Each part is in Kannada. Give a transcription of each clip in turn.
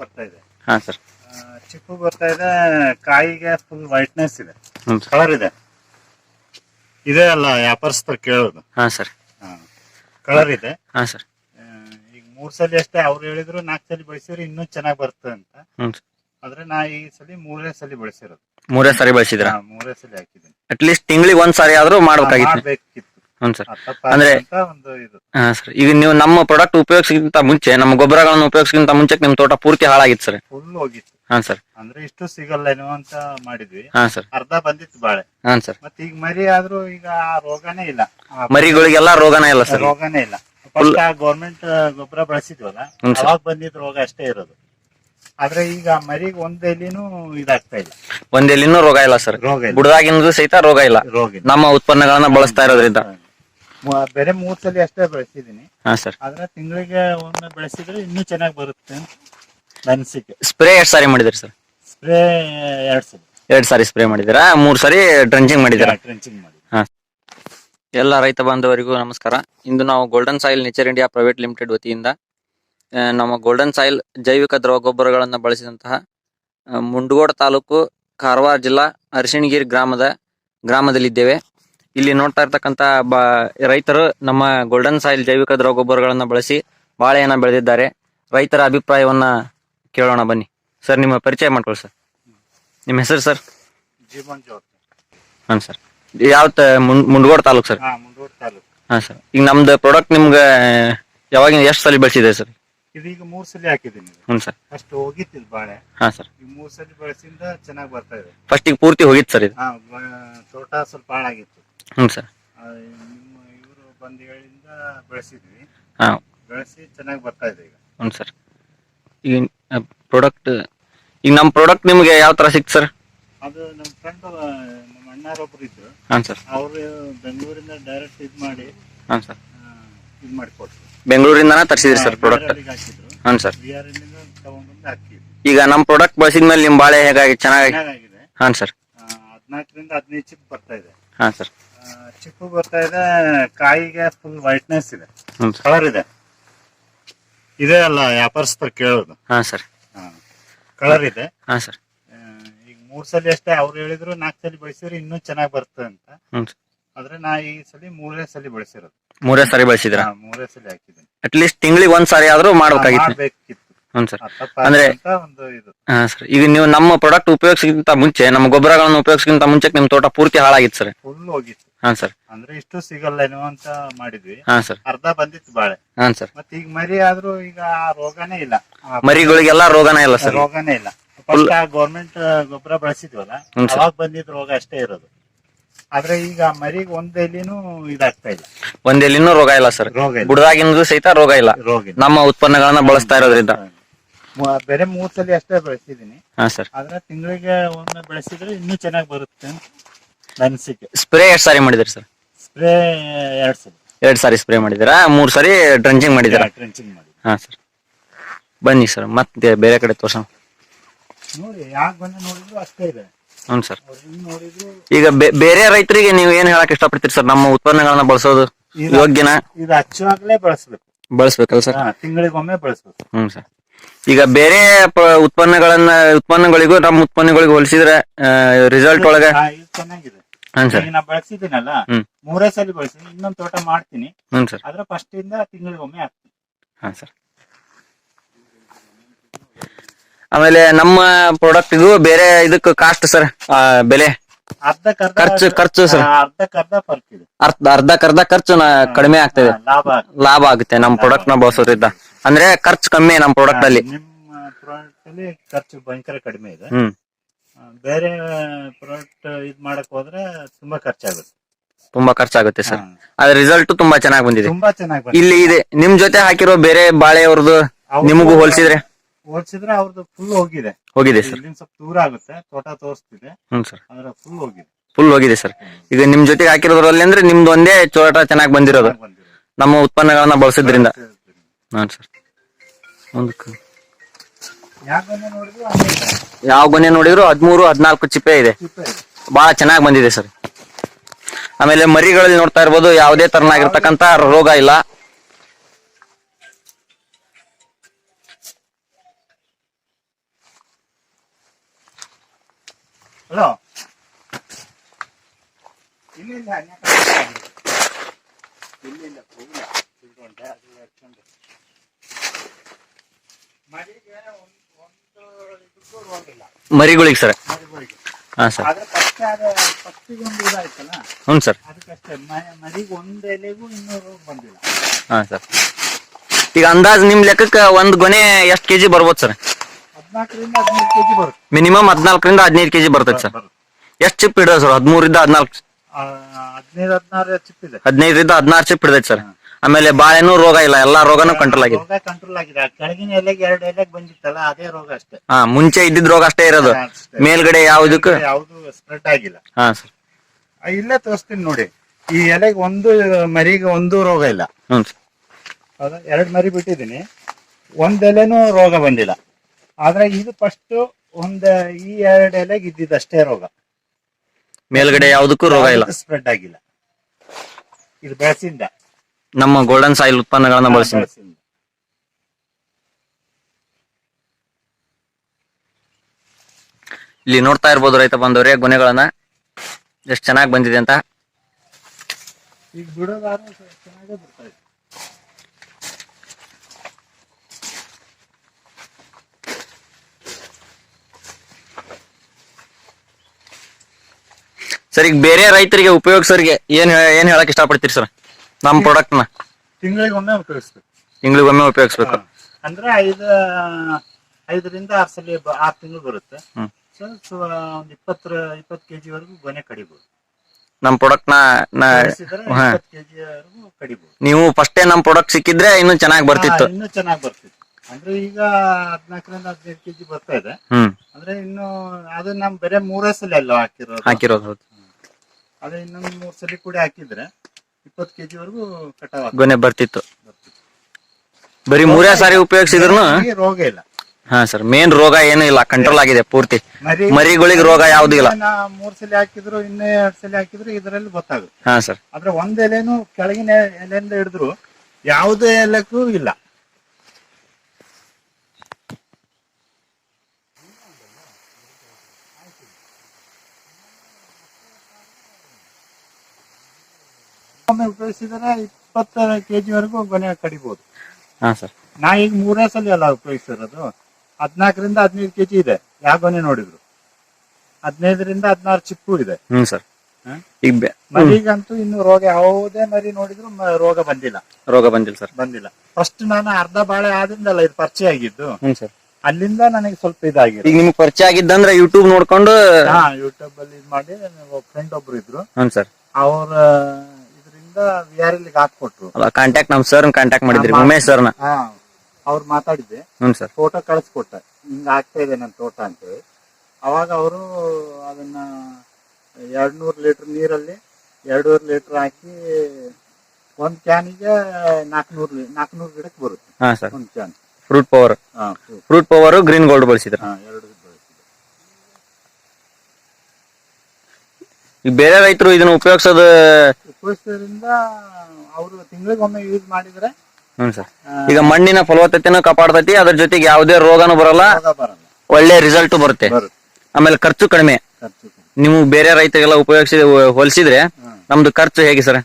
ಬರ್ತಾ ಇದೆ. ಹಾ ಸರ್. ಚಿಪ್ಪು ಬರ್ತಾ ಇದೆ ಕಾಯಿಗೆ ಫುಲ್ ವೈಟ್ನೆಸ್ ಇದೆ. ಹ್ಞೂ ಸರ್. ಕಲರ್ ಇದೆ. ಇದೆ ಅಲ್ಲ ವ್ಯಾಪಾರಸ್ಥರು ಕೇಳೋದು. ಹಾ ಸರ್. ಕಲರ್ ಇದೆ. ಹಾ ಸರ್. ಆ, ಈಗ ಮೂರ್ ಸಲ ಅಷ್ಟೇ ಅವ್ರು ಹೇಳಿದ್ರು ನಾಲ್ಕು ಸಲ ಬಳಸಿದ್ರೆ ಇನ್ನೂ ಚೆನ್ನಾಗಿ ಬರ್ತದೆ ಅಂತ. ಹ್ಞೂ ಸರ್. ಆದ್ರೆ ನಾ ಈ ಸಲ ಮೂರೇ ಸಲ ಬಳಸಿರೋದು. ಮೂರೇ ಸಾರಿ ಬಳಸಿದ್ರ? ಹಾ, ಮೂರೇ ಸಲ ಹಾಕಿದ್ದೀನಿ. ಅಟ್ಲೀಸ್ಟ್ ತಿಂಗಳಿಗೆ ಒಂದ್ ಸಾರಿ ಆದ್ರೂ ಮಾಡ್ಬೇಕಾಗಿತ್ತು. ಮಾಡ್ಬೇಕಿತ್ತು. ಹ್ಞೂ ಸರ್. ಅಂದ್ರೆ- ಒಂದು ಇದು. ಹಾ ಸರ್ ಈಗ ನೀವು ನಮ್ಮ ಪ್ರಾಡಕ್ಟ್ ಉಪಯೋಗಿಸಕ್ಕಿಂತ ಮುಂಚೆ ನಮ್ಮ ಗೊಬ್ಬರಗಳನ್ನು ಉಪಯೋಗಿಸಕ್ಕಿಂತ ಮುಂಚೆ ನಿಮ್ ತೋಟ ಪೂರ್ತಿ ಹಾಳಾಗಿತ್ತು ಸರ್. ಫುಲ್ ಹೋಗಿತ್ತು. ಹಾ ಸರ್. ಅಂದ್ರೆ ಇಷ್ಟು ಸಿಗಲ್ಲೇನೋ ಅಂತ ಮಾಡಿದ್ವಿ. ಹಾ ಸರ್. ಅರ್ಧ ಬಂದಿತ್ತು ಬಾಳೆ. ಹಾ ಸರ್. ಮತ್ತೆ ಈಗ ಮರಿ ಆದ್ರೂ ಈಗ ಆ ರೋಗನೇ ಇಲ್ಲ. ಆ ಮರಿಗಳಿಗೆಲ್ಲ ರೋಗನೇ ಇಲ್ಲ. ಸರ್. ರೋಗನೇ ಇಲ್ಲ. ಫಸ್ಟ್ ಆ ಗೌರ್ಮೆಂಟ್ ಗೊಬ್ಬರ ಬಳಸಿದ್ವಲ್ಲ ಹ್ಮ್. ಅವಾಗ ಬಂದಿದ್ ರೋಗ ಅಷ್ಟೇ ಇರೋದು. ಆದ್ರೆ ಈಗ ಮರಿಗೆ ಒಂದ್ ಎಲಿನೂ ಇದಾಗ್ತಾ ಇಲ್ಲ. ಒಂದೆಲ್ಲಿನೂ ರೋಗ ಇಲ್ಲ ಸರ್. ರೋಗ ಇಲ್ಲ. ಬುಡದಾಗಿಂದ ಸಹಿತ ರೋಗ ಇಲ್ಲ. ರೋಗ ಇಲ್ಲ. ನಮ್ಮ ಉತ್ಪನ್ನಗಳನ್ನ ಬಳಸ್ತಾ ಇರೋದ್ರಿಂದ. ಮು- ಬೇರೆ ಮೂರ್ ಸಲ ಅಷ್ಟೇ ಬೆಳೆಸಿದೀನಿ ಹಾ ಸರ್ ಆದ್ರೆ ತಿಂಗಳಿಗೆ ಒಮ್ಮೆ ಬೆಳೆಸಿದ್ರೆ ಇನ್ನೂ ಚೆನ್ನಾಗಿ ಬರುತ್ತೆ ಅಂತ ನನ್ನ ಅನಿಸಿಕೆ. ಸ್ಪ್ರೇ ಎಷ್ಟು ಸಾರಿ ಮಾಡಿದಿರಿ ಸರ್ ಸ್ಪ್ರೇ ಎರಡ್ ಸಲ ಎರಡ್ ಸಾರಿ ಸ್ಪ್ರೇ ಮಾಡಿದಿರಾ ಮೂರ್ ಸಾರಿ ಡ್ರಂಚಿಂಗ್ ಮಾಡಿದಿರಾ ಟ್ರೆಂಚಿಂಗ್ ಮಾಡಿ ಎಲ್ಲ ರೈತ ಬಾಂಧವರಿಗೂ ನಮಸ್ಕಾರ. ಇಂದು ನಾವು golden soil nature India private limited ವತಿಯಿಂದ ಆ, ನಮ್ಮ ಗೋಲ್ಡನ್ ಸಾಯಿಲ್ ಜೈವಿಕ ದ್ರವ ಗೊಬ್ಬರಗಳನ್ನು ಬಳಸಿದಂತಹ ಆ, ಮುಂಡಗೋಡ ತಾಲೂಕು ಕಾರವಾರ ಜಿಲ್ಲಾ ಅರಿಶಿಣಗಿರಿ ಗ್ರಾಮದ ಗ್ರಾಮದಲ್ಲಿದ್ದೇವೆ. ಇಲ್ಲಿ ನೋಡ್ತಾ ಇರ್ತಕ್ಕಂತ ಬ ರೈತರು ನಮ್ಮ ಗೋಲ್ಡನ್ ಸಾಯಿಲ್ ಜೈವಿಕ ದ್ರವ ಗೊಬ್ಬರಗಳನ್ನು ಬಳಸಿ ಬಾಳೆಯನ್ನ ಬೆಳೆದಿದ್ದಾರೆ. ರೈತರ ಅಭಿಪ್ರಾಯವನ್ನ ಕೇಳೋಣ ಬನ್ನಿ. ಸರ್ ನಿಮ್ಮ ಪರಿಚಯ ಮಾಡ್ಕೊಳ್ಳಿ ಸರ್. ನಿಮ್ಮ ಹೆಸರು ಸರ್? ಜೀವನ್ ಹಾಂ ಸರ್. ಯಾವ ಮುಂಡಗೋಡ ತಾಲೂಕು ಸರ್? ಹಾ ಮುಂಡೂರು ತಾಲೂಕು. ಹಾ ಸರ್. ಈಗ ನಮ್ದು ಪ್ರಾಡಕ್ಟ್ ನಿಮ್ಗೆ ಯಾವಾಗ ಎಷ್ಟು ಸಲ ಬೆಳೆಸಿದೆ ಸರ್? ಇದೀಗ ಮೂರ್ ಸಲ ಹಾಕಿದ್ದೀನಿ. ಹ್ಞೂ ಸರ್. ಫಸ್ಟ್ ಹೋಗಿತ್ತಿದ್ ಬಾಳೆ. ಹಾ ಸರ್. ಈ ಮೂರ್ ಸಲ ಬೆಳೆಸಿಂದ ಚೆನ್ನಾಗಿ ಬರ್ತಾ ಇದೆ. ಫಸ್ಟ್ ಈಗ ಪೂರ್ತಿ ಹೋಗಿತ್ತು ಸರ್ ಇದು? ಹಾ ಬ- ತೋಟ ಸ್ವಲ್ಪ ಹಾಳಾಗಿತ್ತು. ಹ್ಞೂ ಸರ್. ನಿಮ್ಮ ಇವರು ಬಂದು ಹೇಳಿಂದ ಬೆಳೆಸಿದ್ವಿ. ಹಾಂ. ಬೆಳೆಸಿ ಚೆನ್ನಾಗಿ ಬರ್ತಾ ಇದೆ ಈಗ. ಹ್ಞೂ ಸರ್. ಈಗ ಪ್ರಾಡಕ್ಟ್ ಈಗ ನಮ್ಮ ಪ್ರಾಡಕ್ಟ್ ನಿಮಗೆ ಯಾವ ಥರ ಸಿಕ್ತು ಸರ್? ಅದು ನಮ್ಮ ಫ್ರೆಂಡ್ ನಮ್ಮ ಅಣ್ಣಾರೊಬ್ರು ಇದ್ರು. ಹಾಂ ಸರ್. ಅವರು ಬೆಂಗಳೂರಿಂದ ಡೈರೆಕ್ಟ್ ಇದು ಮಾಡಿ ಹಾಂ ಸರ್. ಇದು ಮಾಡಿ ಮಾಡಿಕೊಟ್ರು. ಬೆಂಗಳೂರಿಂದನೇ ತರಿಸಿದ್ರಿ ಸರ್ ಪ್ರಾಡಕ್ಟ್ ಹಾಕಿದ್ರು. ಹಾಂ ಸರ್. ಬಿ ಆರ್ ಎಲ್ಲಿಂದ ತಗೊಂಡ್ಬಂದು ಈಗ ನಮ್ಮ ಪ್ರಾಡಕ್ಟ್ ಬಳಸಿದ ಮೇಲೆ ನಿಮ್ಮ ಬಾಳೆ ಹೇಗಾಗಿ ಚೆನ್ನಾಗಿ ಚೆನ್ನಾಗಿದೆ ಹಾಂ ಸರ್. ಹದಿನಾಲ್ಕರಿಂದ ಹದಿನೈದು ಚಿಪ್ ಬರ್ತಾ ಇದೆ. ಹಾಂ ಸರ್. ಚಿಪ್ಪು ಬರ್ತಾ ಇದೆ ಕಾಯಿಗೆ ಫುಲ್ ವೈಟ್ನೆಸ್ ಇದೆ. ಕಲರ್ ಇದೆ. ಇದೇ ಅಲ್ಲ ವ್ಯಾಪಾರಸ್ಥರು ಕೇಳೋದು. ಹಾ ಸರ್. ಕಲರ್ ಇದೆ. ಹಾ ಸರ್. ಈಗ ಮೂರ್ ಸಲ ಅಷ್ಟೇ ಅವ್ರು ಹೇಳಿದ್ರು ನಾಲ್ಕು ಸಲ ಬಳಸಿದ್ರೆ ಇನ್ನೂ ಚೆನ್ನಾಗಿ ಬರ್ತದೆ ಅಂತ. ಆದ್ರೆ ನಾ ಈ ಸಲ ಮೂರೇ ಸಲ ಬಳಸಿರೋದು. ಮೂರೇ ಸಾರಿ ಬಳಸಿದ್ರ ಮೂರೇ ಸಲ ಹಾಕಿದ್ದೀನಿ. ಅಟ್ಲೀಸ್ಟ್ ತಿಂಗಳಿಗೆ ಒಂದ್ ಸಾರಿ ಆದ್ರೂ ಮಾಡ್ಬೇಕಾಗಿತ್ತು. ಹ್ಮ್ ಸರ್. ಅಂದ್ರೆ- ಹಾ ಸರ್ ಈಗ ನೀವು ನಮ್ಮ ಪ್ರಾಡಕ್ಟ್ ಉಪಯೋಗಿಸಕ್ಕಿಂತ ಮುಂಚೆ ನಮ್ಮ ಗೊಬ್ಬರಗಳನ್ನು ಉಪಯೋಗಿಸಕ್ಕಿಂತ ಮುಂಚೆ ನಿಮ್ ತೋಟ ಪೂರ್ತಿ ಹಾಳಾಗಿತ್ತು ಸರ್. ಫುಲ್ ಹೋಗಿತ್ತು. ಹಾ ಸರ್. ಅಂದ್ರೆ ಇಷ್ಟು ಸಿಗಲ್ಲೇನೋ ಅಂತ ಮಾಡಿದ್ವಿ. ಹಾ ಸರ್. ಅರ್ಧ ಬಂದಿತ್ತು ಬಾಳೆ. ಹಾ ಸರ್. ಮತ್ತೆ ಈಗ ಮರಿ ಆದ್ರೂ ಈಗ ಆ ರೋಗನೇ ಇಲ್ಲ. ಆ ಮರಿಗಳಿಗೆಲ್ಲ ರೋಗನೇ ಇಲ್ಲ ಸರ್. ರೋಗನೇ ಇಲ್ಲ. ಫಸ್ಟ್ ಆ ಗೌರ್ಮೆಂಟ್ ಗೊಬ್ಬರ ಬಳಸಿದ್ವಲ್ಲ ಹ್ಮ್. ಅವಾಗ ಬಂದಿದ್ ರೋಗ ಅಷ್ಟೇ ಇರೋದು. ಆದ್ರೆ ಈಗ ಮರಿಗೆ ಒಂದ್ ಎಲಿನೂ ಇದಾಗ್ತಾ ಇಲ್ಲ. ಒಂದ್ ಎಲ್ಲಿನೂ ರೋಗ ಇಲ್ಲ ಸರ್. ರೋಗ ಇಲ್ಲ. ಸಹಿತ ರೋಗ ಇಲ್ಲ. ರೋಗ ಇಲ್ಲ. ನಮ್ಮ ಉತ್ಪನ್ನಗಳನ್ನ ಬಳಸ್ತಾ ಇರೋದ್ರಿಂದ. ಮು- ಬೇರೆ ಮೂರ್ ಸಲ ಅಷ್ಟೇ ಬೆಳೆಸಿದೀನಿ ಹಾ ಸರ್. ಆದ್ರೆ ತಿಂಗಳಿಗೆ ಒಮ್ಮೆ ಬೆಳೆಸಿದ್ರೆ ಇನ್ನೂ ಚೆನ್ನಾಗಿ ಬರುತ್ತೆ ಅಂತ. ಅನಿಸಿಕೆ ಸ್ಪ್ರೇ ಎಷ್ಟು ಸಾರಿ ಮಾಡಿದ್ರಿ ಸರ್? ಸ್ಪ್ರೇ ಎರಡ್ ಸಲ ಎರಡು ಸಾರಿ ಸ್ಪ್ರೇ ಮಾಡಿದ್ದೀರಾ? ಮೂರು ಸಾರಿ ಡ್ರಂಚಿಂಗ್ ಮಾಡಿದ್ದೀರಾ? ಟ್ರೆಂಚಿಂಗ್ ಮಾಡಿ ಹಾ ಸರ್. ಬನ್ನಿ ಸರ್ ಮತ್ತೆ ಬೇರೆ ಕಡೆ ತೋರ್ಸೋಣ. ನೋಡಿ ಯಾಕೆ ಬಂದು ನೋಡಿದ್ರು ಅಷ್ಟೇ ಇದೆ. ಹ್ಞೂ ಸರ್. ಹೊರಗಿಂದ ನೋಡಿದ್ರು? ಈಗ ಬೆ- ಬೇರೆ ರೈತರಿಗೆ ನೀವು ಏನು ಹೇಳಕ್ ಇಷ್ಟಪಡ್ತೀರಿ ಸರ್ ನಮ್ಮ ಉತ್ಪನ್ನಗಳನ್ನ ಬಳಸೋದು ಇದು- ಯೋಗ್ಯನ? ಇದು ಹಚ್ಚುವಾಗಲೇ ಬಳಸ್ಬೇಕು. ಬಳಸ್ಬೇಕಲ್ಲ ಸರ್? ತಿಂಗಳಿಗೊಮ್ಮೆ ಬಳಸ್ಬೇಕು. ಹ್ಮ್ ಸರ್. ಈಗ ಬೇರೆ ಪ- ಉತ್ಪನ್ನಗಳನ್ನ ಉತ್ಪನ್ನಗಳಿಗೂ ನಮ್ಮ ಉತ್ಪನ್ನಗಳಿಗೂ ಹೋಲಿಸಿದ್ರೆ ರಿಸಲ್ಟ್ ಒಳಗೆ ಹಾ, ಇದು ಚೆನ್ನಾಗಿದೆ. ಸರ್ ಈಗ ನಾ ಬಳಸಿದ್ದೀನಲ್ಲ. ಮೂರೇ ಸಲ ಬೆಳೆಸಿದೀನಿ ಇನ್ನೊಂದು ತೋಟ ಮಾಡ್ತೀನಿ. ಹ್ಮ್ ಸರ್. ಆದ್ರೆ ಫಸ್ಟ್ ಇಂದ ತಿಂಗಳಿಗೊಮ್ಮೆ ಹಾಕ್ತೀನಿ. ಹಾ ಸರ್. ಆಮೇಲೆ ನಮ್ಮ ಪ್ರಾಡಕ್ಟ್ಗೂ ಬೇರೆ ಇದಕ್ಕೆ ಕಾಸ್ಟ್ ಸರ್ ಬೆಲೆ? ಅರ್ಧ ಖರ್ಚು ಖರ್ಚು ಸರ್. ಅರ್ಧ ಫರ್ಕ್ ಇದೆ. ಅರ್ಧ ಅರ್ಧಕ್ಕರ್ಧ ಖರ್ಚು ನ- ಕಡಿಮೆ ಆಗ್ತದೆ. ಲಾಭ ಆಗ್ತದೆ. ಲಾಭ ಆಗುತ್ತೆ ನಮ್ಮ ಪ್ರಾಡಕ್ಟ್ನ ಬಳಸೋದ್ರಿಂದ. ಅಂದ್ರೆ ಖರ್ಚು ಕಮ್ಮಿ ನಮ್ಮ ಪ್ರಾಡಕ್ಟ್ ಅಲ್ಲಿ. ನಿಮ್ಮ ಪ್ರಾಡಕ್ಟ್ ಅಲ್ಲಿ ಖರ್ಚು ಭಯಂಕರ ಕಡಿಮೆ ಇದೆ. ಹ್ಮ್. ಬೇರೆ ಪ್ರಾಡಕ್ಟ್ ಇದು ಮಾಡಕ್ ಹೋದ್ರೆ ತುಂಬಾ ಖರ್ಚಾಗುತ್ತೆ. ತುಂಬಾ ಖರ್ಚಾಗುತ್ತೆ ಸರ್. ಹಾ. ಅದ್ರ ರಿಸಲ್ಟ್ ತುಂಬಾ ಚೆನ್ನಾಗಿ ಬಂದಿದೆ. ತುಂಬಾ ಚೆನ್ನಾಗಿ ಬಂದಿದೆ. ಇಲ್ಲಿ ಇದೆ ನಿಮ್ ಜೊತೆ ಹಾಕಿರೋ ಬೇರೆ ಬಾಳೆಯವ್ರದ್ದು ಅವ್ರ್ದು ನಿಮಗೂ ಹೋಲಿಸಿದ್ರೆ? ಹೋಲ್ಸಿದ್ರೆ ಅವ್ರದ್ದು ಫುಲ್ ಹೋಗಿದೆ. ಹೋಗಿದೆ ಸರ್. ಇಲ್ಲಿಂದ ಸ್ವಲ್ಪ ದೂರ ಆಗುತ್ತೆ ತೋಟ ತೋರಿಸ್ತಿದೆ. ಹ್ಮ್ ಸರ್. ಆದ್ರೆ ಫುಲ್ ಹೋಗಿದೆ. ಫುಲ್ ಹೋಗಿದೆ ಸರ್. ಈಗ ನಿಮ್ ಜೊತೆಗೆ ಹಾಕಿರೋದ್ರಲ್ಲಿ ಅಂದ್ರೆ ನಿಮ್ದು ಒಂದೇ ಚೋಟ ಚೆನ್ನಾಗಿ ಬಂದಿರೋದು. ಚೆನ್ನಾಗ್. ನಮ್ಮ ಉತ್ಪನ್ನಗಳನ್ನ ಬಳಸಿದ್ರಿಂದ. ಹ್ಮ್ ಸರ್. ಒಂದು. ಯಾವ ಗೊನೆ ನೋಡಿದ್ರು ಹದಿಮೂರು ಹದಿನಾಲ್ಕು ಚಿಪ್ಪೆ ಇದೆ. ಬಹಳ ಚೆನ್ನಾಗಿ ಬಂದಿದೆ ಸರ್. ಆಮೇಲೆ ಮರಿಗಳಲ್ಲಿ ನೋಡ್ತಾ ಇರ್ಬೋದು ಯಾವುದೇ ತರನಾಗಿರ್ತಕ್ಕಂತ ರೋಗ ಇಲ್ಲ. ಹಲೋ? ಇಲ್ಲ ಮರಿಗಳಿಗೆ ಸರ್. ಮರಿಗಳಿಗೆ. ಹಾ ಸರ್. ಆದ್ರೆ ಫಸ್ಟ್ ಇದಾಯ್ತಲ್ಲ? ಹ್ಞೂ ಸರ್. ಅದಕ್ಕಷ್ಟೇ ಮ- ಮರಿಗೆ ಒಂದ್ ಎಲೆಗೂ ಇನ್ನೂ ರೋಗ ಬಂದಿಲ್ಲ. ಹಾ ಸರ್. ಈಗ ಅಂದಾಜ್ ನಿಮ್ ಲೆಕ್ಕಕ್ಕೆ ಒಂದ್ ಗೊನೆ ಎಷ್ಟು ಕೆಜಿ ಬರ್ಬೋದು ಸರ್? ಹದಿನಾಲ್ಕರಿಂದ ಹದಿನೈದು ಕೆಜಿ ಬರುತ್ತೆ. ಮಿನಿಮಮ್ ಹದಿನಾಲ್ಕರಿಂದ ಹದಿನೈದು ಕೆಜಿ ಬರ್ತೈತೆ ಸರ್. ಎಷ್ಟು ಎಷ್ಟ್ ಚಿಪ್ ಇಡೋದು ಸರ್? ಹದಿಮೂರಿಂದ ಹದಿನಾಲ್ಕು? ಆ, ಹದಿನೈದು ಹದಿನಾರು ಚಿಪ್ಪಿದೆ ಹದಿನೈದರಿಂದ ಹದಿನಾರು ಚಿಪ್ ಹಿಡಿದೈತೆ ಸರ್. ಆಮೇಲೆ ಬಾಳೆನೂ ರೋಗ ಇಲ್ಲ ಎಲ್ಲಾ ರೋಗನು ಕಂಟ್ರೋಲ್ ಆಗಿದೆ ರೋಗ ಕಂಟ್ರೋಲ್ ಆಗಿದೆ. ಆ ಕೆಳಗಿನ ಎಲೆಗೆ ಎರಡು ಎಲೆಗೆ ಬಂದಿತ್ತಲ್ಲ ಅದೇ ರೋಗ ಅಷ್ಟೇ. ಹಾ ಮುಂಚೆ ಇದ್ದಿದ್ ರೋಗ ಅಷ್ಟೇ ಇರೋದು. ಅಷ್ಟೇ. ಮೇಲ್ಗಡೆ ಯಾವ್ದಕ್ಕೆ ಯಾವ್ದು ಸ್ಪ್ರೆಡ್ ಆಗಿಲ್ಲ. ಹಾ ಸರ್. ಆ, ಇಲ್ಲೇ ತೋರಿಸ್ತೀನಿ ನೋಡಿ. ಈ ಎಲೆಗೆ ಒಂದು ಮರಿಗೆ ಒಂದು ರೋಗ ಇಲ್ಲ. ಹ್ಞೂ ಸರ್. ಹೌದಾ ಎರಡು ಮರಿ ಬಿಟ್ಟಿದ್ದೀನಿ. ಒಂದ್ ಎಲೆನೂ ರೋಗ ಬಂದಿಲ್ಲ. ಆದ್ರೆ ಇದು ಫಸ್ಟ್ ಒಂದ್ ಈ ಎರಡು ಎಲೆಗೆ ಇದ್ದಿದ್ದಷ್ಟೇ ರೋಗ. ಮೇಲ್ಗಡೆ ಯಾವ್ದಕ್ಕೂ ರೋಗ ಇಲ್ಲ. ಸ್ಪ್ರೆಡ್ ಆಗಿಲ್ಲ. ಇದು ಬೆಳಸಿಂದ ನಮ್ಮ ಗೋಲ್ಡನ್ ಸಾಯಿಲ್ ಉತ್ಪನ್ನಗಳನ್ನ ಬಳಸಿ ಇಲ್ಲಿ ನೋಡ್ತಾ ಇರ್ಬೋದು ರೈತ ಬಂದವ್ರೆ ಗೊನೆಗಳನ್ನ. ಎಷ್ಟು ಚೆನ್ನಾಗಿ ಬಂದಿದೆ ಅಂತ. ಸರಿ ಈಗ ಬೇರೆ ರೈತರಿಗೆ ಉಪಯೋಗಿಸೋರಿಗೆ ಏನ್ ಏನ್ ಹೇಳಕ್ ಇಷ್ಟಪಡ್ತೀರಿ ಸರ್? ನಮ್ಮ ಪ್ರಾಡಕ್ಟ್ನ ತಿಂಗಳಿಗೆ ಒಮ್ಮೆ ಉಪಯೋಗಿಸ್ಬೇಕು. ತಿಂಗಳಿಗೊಮ್ಮೆ ಉಪಯೋಗಿಸ್ಬೇಕು. ಅಂದ್ರೆ ಐದು ಐದರಿಂದ ಆರ್ ಸಲ ಆರ್ ತಿಂಗಳು ಬರುತ್ತೆ. ಸೊ ಒಂದ್ ಇಪ್ಪತ್ತರ ಇಪ್ಪತ್ತು ಕೆಜಿ ವರೆಗೂ ಗೊನೆ ಕಡಿಬಹುದು ನಮ್ ಪ್ರಾಡಕ್ಟ್ನ ನೀವು ಫಸ್ಟೇ ನಮ್ ಪ್ರಾಡಕ್ಟ್ ಸಿಕ್ಕಿದ್ರೆ ಇನ್ನು ಚೆನ್ನಾಗಿ ಬರ್ತಿತ್ತು. ಇನ್ನು ಚೆನ್ನಾಗಿ ಬರ್ತಿತ್ತು. ಅಂದ್ರೆ ಈಗ ಹದಿನಾಲ್ಕರಿಂದ ಹದಿನೈದು ಕೆಜಿ ಬರ್ತಾ ಇದೆ. ಅಂದ್ರೆ ಇನ್ನು ಅದು ನಮ್ ಬೇರೆ ಮೂರೇ ಸಲ ಎಲ್ಲ ಹಾಕಿರೋದು. ಹಾಕಿರೋದು ಅದೇ ಇನ್ನೊಂದು ಮೂರ್ ಸಲ ಕೂಡ ಹಾಕಿದ್ರೆ ಇಪ್ಪತ್ತು ಕೆಜಿ ವರೆಗೂ ಕಟಾವ್ ಗೊನೆ ಬರ್ತಿತ್ತು. ಬರೀ ಮೂರೇ ಸಾರಿ ಉಪಯೋಗಿಸಿದ್ರು ರೋಗ ಇಲ್ಲ. ಹಾ ಸರ್ ಮೇನ್ ರೋಗ ಏನು ಇಲ್ಲ ಕಂಟ್ರೋಲ್ ಆಗಿದೆ ಪೂರ್ತಿ. ಮರಿ ಮರಿಗಳಿಗೆ ರೋಗ ಯಾವ್ದು ಇಲ್ಲ. ನಾ ಮೂರ್ ಸಲ ಹಾಕಿದ್ರು ಇನ್ನೇ ಎರಡ್ ಸಲ ಹಾಕಿದ್ರು ಇದರಲ್ಲಿ ಗೊತ್ತಾಗುತ್ತೆ. ಹಾ ಸರ್. ಆದ್ರೆ ಒಂದ್ ಎಲೆನು ಕೆಳಗಿನ ಎಲೆಯಿಂದ ಹಿಡಿದ್ರು ಯಾವುದೇ ಎಲೆಕ್ಕೂ ಇಲ್ಲ. ಒಮ್ಮೆ ಉಪಯೋಗಿಸಿದ್ರೆ ಇಪ್ಪತ್ತ ಕೆಜಿ ವರೆಗೂ ಗೊನೆ ಕಡಿಬಹುದು ಹಾ ಸರ್. ನಾ ಈಗ ಮೂರನೇ ಸಲ ಅಲ್ಲ ಉಪಯೋಗಿಸಿರೋದು. ಹದಿನಾಲ್ಕರಿಂದ ಹದಿನೈದು ಕೆಜಿ ಇದೆ. ಯಾವ ಗೊನೆ ನೋಡಿದ್ರು? ಹದಿನೈದರಿಂದ ಹದಿನಾರು ಚಿಪ್ಪು ಇದೆ. ಹ್ಮ್ ಸರ್. ಹ್ಮ್? ಈಗ ಬೆ- ಮರಿಗಂತೂ ಇನ್ನು ರೋಗ ಯಾವುದೇ ಮರಿ ನೋಡಿದ್ರು ಮ- ರೋಗ ಬಂದಿಲ್ಲ. ರೋಗ ಬಂದಿಲ್ಲ ಸರ್. ಬಂದಿಲ್ಲ. ಫಸ್ಟ್ ನಾನು ಅರ್ಧ ಬಾಳೆ ಆದ್ರಿಂದಲ್ಲ ಇದು ಪರಿಚಯ ಆಗಿದ್ದು. ಹ್ಮ್ ಸರ್. ಅಲ್ಲಿಂದ ನನಗೆ ಸ್ವಲ್ಪ ಇದಾಗಿದೆ. ಈಗ ನಿಮ್ಗೆ ಪರಿಚಯ ಆಗಿದ್ದಂದ್ರೆ ಯೂಟ್ಯೂಬ್ ನೋಡ್ಕೊಂಡು ಹಾ ಯೂಟ್ಯೂಬ್ ಅಲ್ಲಿ ಇದು ಮಾಡಿ ಫ್ರೆಂಡ್ ಒಬ್ರು ಇದ್ರು. ಹ್ಮ್ ಸರ್. ಅವ್ರ ಎಲ್ ಹಾಕೊಟ್ರು ಕಾಂಟ್ಯಾಕ್ಟ್ ನಮ್ ಸರ್ ಕಾಂಟ್ಯಾಕ್ಟ್ ಮಾಡಿದ್ರಿ ಉಮೇಶ್ ಸರ್ನ ಹಾ ಅವ್ರು ಮಾತಾಡಿದ್ದೆ. ಹ್ಮ್ ಸರ್ ಫೋಟೋ ಕಳಿಸ್ಕೊಟ್ಟೆ. ಹಿಂಗ ಆಗ್ತಾ ಇದೆ ನನ್ನ ತೋಟ ಅಂತೇಳಿ. ಅವಾಗ ಅವರು ಅದನ್ನ ಎರಡ್ ನೂರು ಲೀಟರ್ ನೀರಲ್ಲಿ ಎರಡೂವರೆ ಲೀಟರ್ ಹಾಕಿ ಒಂದ್ ಕ್ಯಾನಿಗೆ ನಾಲ್ಕನೂರು ನಾಲ್ಕನೂರು ಗಿಡಕ್ಕೆ ಬರುತ್ತೆ. ಹಾ ಸರ್ ಒಂದ್ ಕ್ಯಾನ್ ಫ್ರೂಟ್ ಪವರ್ ಹಾ ಫ್ರೂಟ್ ಪವರ್ ಗ್ರೀನ್ ಗೋಲ್ಡ್ ಬಳಸಿದ್ರ? ಹಾ ಎರಡು ಬೆಳೆಸಿದೆ ಈಗ ಬೇರೆ ರೈತರು ಇದನ್ನ ಉಪಯೋಗಿಸೋದು ಉಪಯೋಗಿಸೋದ್ರಿಂದ ಅವರು ತಿಂಗಳಿಗೊಮ್ಮೆ ಯೂಸ್ ಮಾಡಿದ್ರೆ ಹ್ಮ್ ಸರ್. ಈಗ ಮಣ್ಣಿನ ಫಲವತ್ತತೆನೂ ಕಾಪಾಡ್ತೈತಿ ಅದ್ರ ಜೊತೆಗೆ ಯಾವುದೇ ರೋಗನೂ ಬರಲ್ಲ. ರೋಗ ಬರಲ್ಲ. ಒಳ್ಳೆ ರಿಸಲ್ಟ್ ಬರುತ್ತೆ. ಬರುತ್ತೆ. ಆಮೇಲೆ ಖರ್ಚು ಕಡಿಮೆ. ಖರ್ಚು ಕಡಿಮೆ. ನೀವು ಬೇರೆ ರೈತರಿಗೆಲ್ಲ ಉಪಯೋಗಿಸಿ ಹೋಲಿಸಿದ್ರೆ. ನಮ್ದು ಖರ್ಚು ಹೇಗೆ ಸರ್?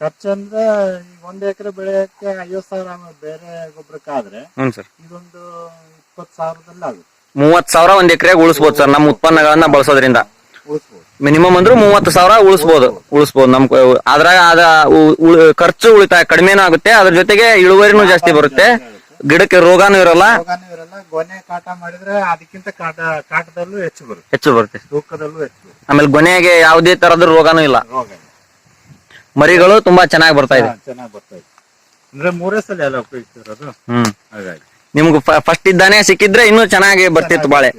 ಖರ್ಚು ಅಂದ್ರೆ ಈಗ ಒಂದ್ ಎಕರೆ ಬೆಳೆಯಕ್ಕೆ ಐವತ್ ಸಾವಿರ ಬೇರೆ ಗೊಬ್ಬರಕ್ಕಾದ್ರೆ ಹ್ಮ್ ಸರ್. ಇದೊಂದು ಇಪ್ಪತ್ ಸಾವಿರದಲ್ಲಿ ಆಗುತ್ತೆ. ಮೂವತ್ ಸಾವಿರ ಒಂದ್ ಎಕರೆ ಉಳಿಸ್ಬೋದು ಸರ್ ನಮ್ಮ ಉತ್ಪನ್ನಗಳನ್ನ ಬಳಸೋದ್ರಿಂದ. ಉಳಿಸ್ಬೋದು. ಮಿನಿಮಮ್ ಅಂದ್ರೆ ಮೂವತ್ತು ಸಾವಿರ ಉಳಿಸ್ಬೋದು. ಉಳಿಸ್ಬೋದು ನಮ್ ಅದ್ರಾಗ ಅದ ಖರ್ಚು ಉಳಿತಾಯ ಕಡಿಮೆನೂ ಆಗುತ್ತೆ. ಅದ್ರ ಜೊತೆಗೆ ಇಳುವರಿನೂ ಜಾಸ್ತಿ ಬರುತ್ತೆ. ಗಿಡಕ್ಕೆ ರೋಗಾನು ಇರಲ್ಲ. ರೋಗಾನು ಇರಲ್ಲ. ಗೊನೆ ಕಾಟ ಮಾಡಿದ್ರೆ ಅದಕ್ಕಿಂತ ಕಾಟ ಕಾಟದಲ್ಲೂ ಹೆಚ್ಚು ಬರುತ್ತೆ. ಹೆಚ್ಚು ಬರುತ್ತೆ. ತೂಕದಲ್ಲೂ ಹೆಚ್ಚು ಆಮೇಲೆ ಗೊನೆಗೆ ಯಾವುದೇ ತರದ ರೋಗಾನು ಇಲ್ಲ. ರೋಗ ಇಲ್ಲ. ಮರಿಗಳು ತುಂಬಾ ಚೆನ್ನಾಗಿ ಬರ್ತಾ ಇದೆ. ಹಾ, ಚೆನ್ನಾಗ್ ಬರ್ತಾ ಇದೆ. ಅಂದ್ರೆ ಮೂರೇ ಸಲ ಎಲ್ಲ ಉಪಯೋಗಿಸ್ತಿರೋದು? ಹ್ಮ್. ಹಾಗಾಗಿ. ನಿಮ್ಗೆ ಫಸ್ಟ್ ಇದ್ದಾನೆ ಸಿಕ್ಕಿದ್ರೆ ಇನ್ನೂ ಚೆನ್ನಾಗಿ ಬರ್ತಿತ್ತು ಬಾಳೆ.